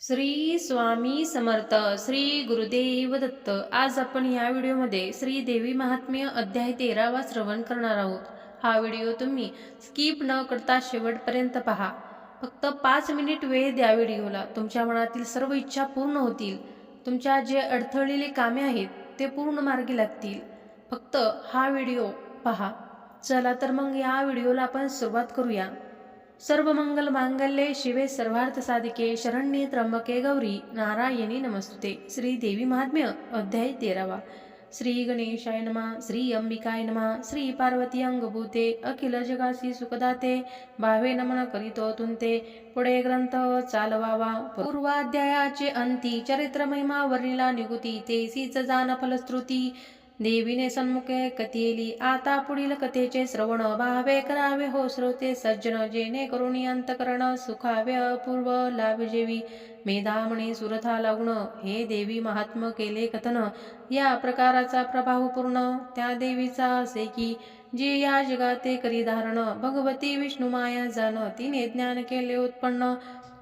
श्री स्वामी समर्थ श्री गुरुदेव दत्त. आज आपण या व्हिडिओमध्ये श्री देवी महात्म्य अध्याय तेरावा श्रवण करणार आहोत. हा व्हिडिओ तुम्ही स्किप न करता शेवटपर्यंत पहा. फक्त पाच मिनिट वेळ द्या व्हिडिओला. तुमच्या मनातील सर्व इच्छा पूर्ण होतील. तुमच्या जे अडथळलेले कामे आहेत ते पूर्ण मार्गी लागतील. फक्त हा व्हिडिओ पहा. चला तर मग या व्हिडिओला आपण सुरुवात करूया. सर्व मंगल मांगल्ये शिवे सर्वार्थ साधिके शरण्ये त्र्यंबके गौरी नारायणी नमस्तुते श्री देवी महात्म्य अध्याय तेरावा श्री गणेशाय नमा श्री अंबिकाय नमा श्री पार्वती अंगभूते अखिल जगासी सुखदाते भावे नमन करीतो तुंते पुढे ग्रंथ चालवावा पूर्वाध्यायाचे अंती चरित्र महिमा वर्णिला निगुती तेसीच जान फलश्रुती देवीने सन्मुखे कथेली आता पुढील कथेचे श्रवण भावे करावे. हो श्रोते सज्जन जेणे करुणी अंतकरण सुखावे अपूर्व लाभजेवी मेधामणी सुरथा लागुण हे देवी महात्म केले कथन. या प्रकाराचा प्रभाव पूर्ण त्या देवीचा असे की जी या जगाते करी धारण भगवती विष्णुमाया जाण तिने ज्ञान केले उत्पन्न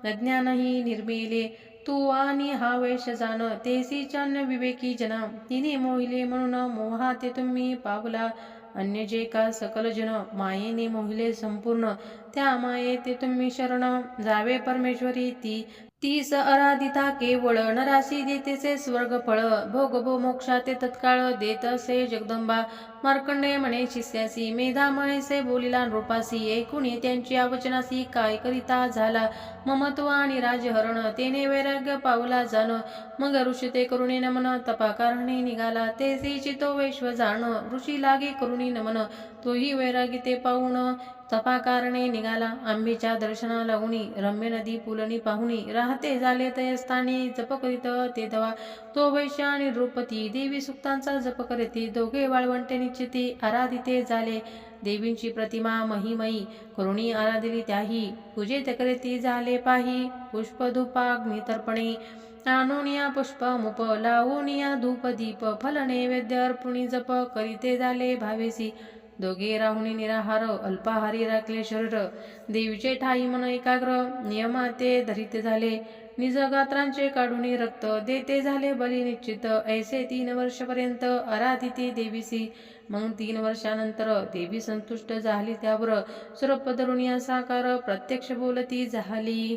अज्ञानही निर्मिले. तू आणि हा वेश जाण तेसी चान्य विवेकी जना तिने मोहिले म्हणून मोहा ते तुम्ही पावला अन्य जे का सकल जन मायेने मोहिले संपूर्ण त्या माये ते तुम्ही शरण. जावे परमेश्वरी ती तीस आराधिता केवळ नरासी देतेसे स्वर्ग फळ भोग भो मोक्षाते तत्काळ देत असे जगदंबा. मार्कंडे म्हणे शिष्यासी मेधा म्हणेसे बोलिला नृपासी. ऐकुणी त्यांची आवचनासी. काय करिता झाला? ममत्व आणि राजहरण. तेने वैराग्य पावला जाण. मग ऋषी ते करुणी नमन. तपा कारणे निघाला. ते चितो वैश्व जाण. ऋषी लागे करुणी नमन. तोही वैरागी ते पाहुण तपाकारणे निघाला. आंबीच्या दर्शना लागुनी रम्य नदी पुलनी पाहुणी. राहते झाले तयस्थानी. जप करीत ते दवा. तो वैश्य आणि द्रौपदी देवी सुक्तांचा जप करते. दोघे वाळवंटे निश्चिती आराधिते झाले. देवींची प्रतिमा महिमयी. करुणी आराधिली त्याही. पूजे करीती झाले पाही. पुष्पधुपाग्नितर्पणे. आणूनिया पुष्प मुप लावूनिया धूप दीप फल नैवेद्य अर्पुणी जप. करीते झाले भावेसी. दोघे राहुनी निराहार अल्पाहारी राखले शरीर देवीचे ठाई मन एकाग्र नियमाते धरित झाले. निजगात्रांचे काढून रक्त देते झाले बली निश्चित. ऐसे तीन वर्षपर्यंत आराधिते देवीसी. मग तीन वर्षानंतर देवी संतुष्ट झाली त्यावर. स्वरूप धरुणी साकार प्रत्यक्ष बोलती झाली.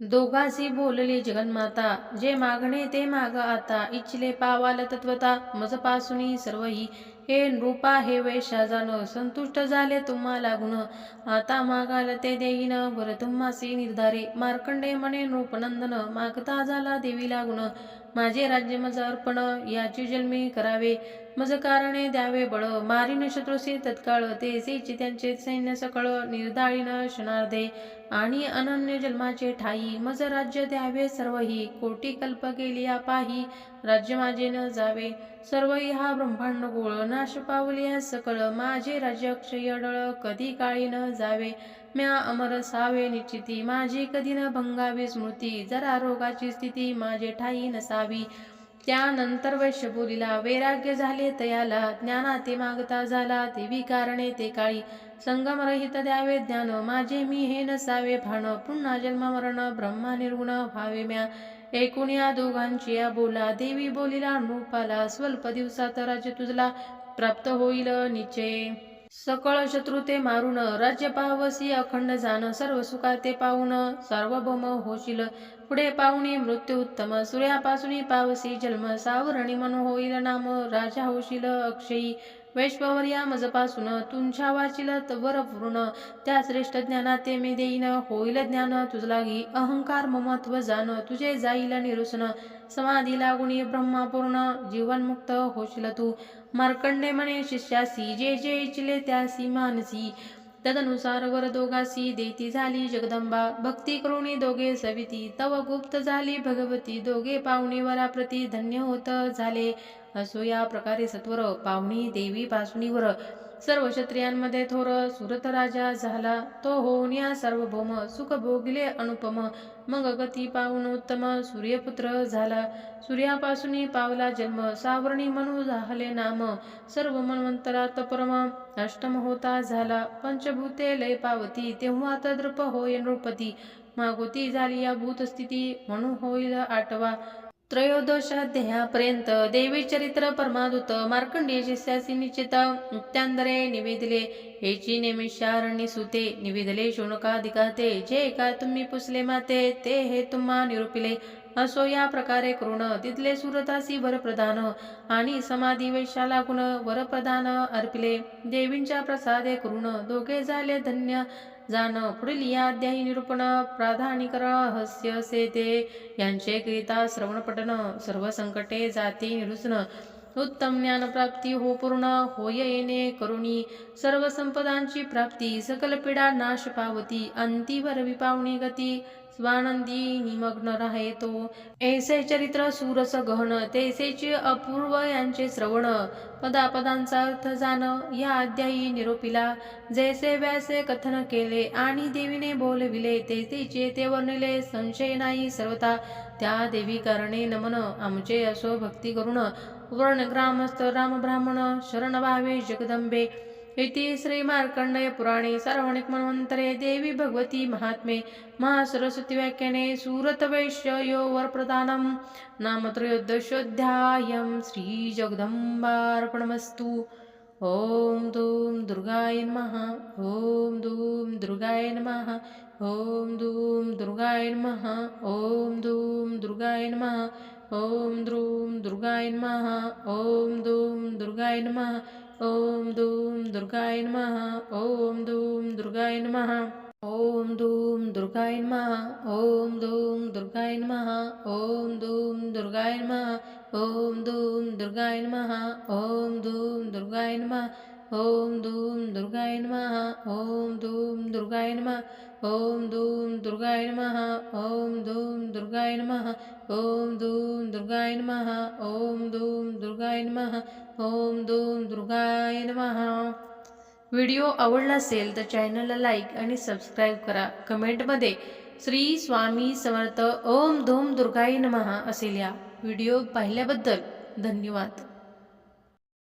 दोघासी बोलली जगन्माता. जे मागणे ते माग आता. इच्छले पावाल तत्वता. मजपासून सर्वही नृपा हे वैशा झालो संतुष्ट झाले तुम्हाला गुण. आता मागाल ते देईन बर तुम्हासी निर्धारे. मार्कंडे म्हणे नृपनंदन मागता झाला देवी गुण. माझे राज्य मज अर्पण याची जन्मी करावे. मज कारणे द्यावे बळ. मारिन शत्रुसी तत्काळ. तेसीची त्यांचे सैन्य सकळ निर्धाळीन क्षणार्धे आणि अनन्य जन्माचे ठाई मज राज्य द्यावे सर्वही कोटी कल्प केली पाही राज्य माझे न जावे सर्वही हा ब्रह्मांड गोळ नाश पावली सकळ माझे राज्य अक्षय कधी काळी न जावे म्या अमर सावे निश्चिती माझी कधी न भंगावी स्मृती जरा रोगाची स्थिती माझे ठाई नसावी त्यानंतर वैश्य बोलिला वैराग्य झाले तयाला ज्ञानाते मागता झाला देवी कारणे ते काळी संगमरहित द्यावे ज्ञान माझे मी हे नसावे भाण पुन्हा जन्म मरण ब्रह्मा निर्गुण व्हावे म्या. एकूण या दोघांची या बोला. देवी बोलिला नृपाला. स्वल्प दिवसात राज्य तुझला प्राप्त होईल निश्चय. सकळ शत्रू ते मारून राज्य पावसी अखंड जाण सर्व सुखा ते पाहून सार्वभौम होशील. पुढे पाहुणी मृत्यू उत्तम. सूर्यापासून पावसी जन्म. सावरणी मन होईल नाम राजा होशील अक्षयी. वैश्ववर्या मजपासून तुमच्या वाचिल वर पूर्ण. त्या श्रेष्ठ ज्ञानाते मी देईन. होईल ज्ञान तुझलागी. अहंकार ममत्व जाण तुझे जाईल निरुसन. समाधी लागुणी ब्रह्मापूर्ण. जीवनमुक्त होशील तू. मार्कंडे म्हणे शिष्यासी जे जे इचले त्यासी मानसी. तदनुसार वर दोघासी देती झाली जगदंबा. भक्ती करुणी दोघे सविती. तव गुप्त झाली भगवती. दोघे पाहुणे वराप्रती धन्य होत झाले. असो या प्रकारे सत्वर पावणी देवी पासुनीवर सर्व क्षत्रियांमध्ये थोर सुरत राजा झाला. तो होऊन या सार्वभौम सुख भोगले अनुपम. मग गती पाहून उत्तम सूर्यपुत्र झाला. सूर्यापासून पावला जन्म. सावरणी म्हणू झाले नाम. सर्व मनवंतरा परम अष्टम होता झाला. पंचभूते लय पावती. तेव्हा तद्रुप होय नृपती. मागोती झाली या भूतस्थिती. म्हणून होईल आठवा. त्रयोदशाध्यायापर्यंत देवी चरित्र परमादूत मार्कंडेय शिष्यासी निश्चित त्यान्दरे निवेदिले हेची नेमिषारण्य सुते निवेदले शोनकाधिकाते जे काय तुम्ही पुसले माते ते हे तुम्हा निरूपिले. असो या प्रकारे कृण तिथले सुरतासी वरप्रधान आणि समाधी वैशाला गुण वरप्रधान अर्पिले. देवींच्या प्रसादे कृण दोघे झाले धन्य जाण. पुढील या अध्यायी निरूपण प्राधानिकर हस्य सेते. यांचे यांचे श्रवण श्रवणपठन सर्व संकटे जाती निरुसन उत्तम ज्ञानप्राप्ती हो पूर्ण होय येणे करुणी. सर्व संपदांची प्राप्ती सकल पिढा नाश पावती. अंतिवर विपावणी गती. स्वानंदी निमग्न राहतो. ऐसे चरित्र सुरस गहन तेसेचे अपूर्व यांचे श्रवण. पदापदांचा अर्थ जाण या अध्यायी निरोपिला जैसे व्यासे कथन केले आणि देवीने बोलविले तेसेचे ते वर्णिले संशय नाही सर्वता त्या देवी कारणे नमन आमचे असो भक्ती करुण. वर्ण ग्रामस्थ राम ब्राह्मण शरण भावे जगदंबे. इति श्री मार्कंडय पुराणे सार्वणिक मनवंतरे देवी भगवती महात्मे महासरस्वती व्याख्याने सूरत वैश्य यो वरप्रदानं नाम श्रीजगदम्बार्पणमस्तु। ॐ धूं दुर्गाय नमः ॐ धूं दुर्गाय नमः ॐ धूं दुर्गाय नमः ॐ धूं दुर्गाय नमः ॐ द्रूं दुर्गाय नमः ॐ धूं दुर्गाय नमः ఓం ధూం దుర్గాయ నమ. ఓం ధూం దుర్గాయ నమ. ఓం ధూం దుర్గాయ నమ. ఓం ధూం దుర్గాయ నమ. ఓం ధూం దుర్గాయ నమ. ఓం ధూం దుర్గాయ నమ. ఓం ధూం దుర్గాయ నమ. ఓం ధూం दुर्गाय नमः। ॐ धूम दुर्गाय नमः। ॐ धूम दुर्गाय नमः। ॐ धूम दुर्गाय नमः। ॐ धूम दुर्गाय नमः। ॐ धूम दुर्गाय नमः। ॐ धूम दुर्गाय नमः। व्हिडिओ आवडला असेल तर चॅनलला लाईक आणि सबस्क्राईब करा. कमेंटमध्ये श्री स्वामी समर्थ ओम धूम दुर्गाय नमः असे लिहा व्हिडिओ पाहिल्याबद्दल धन्यवाद.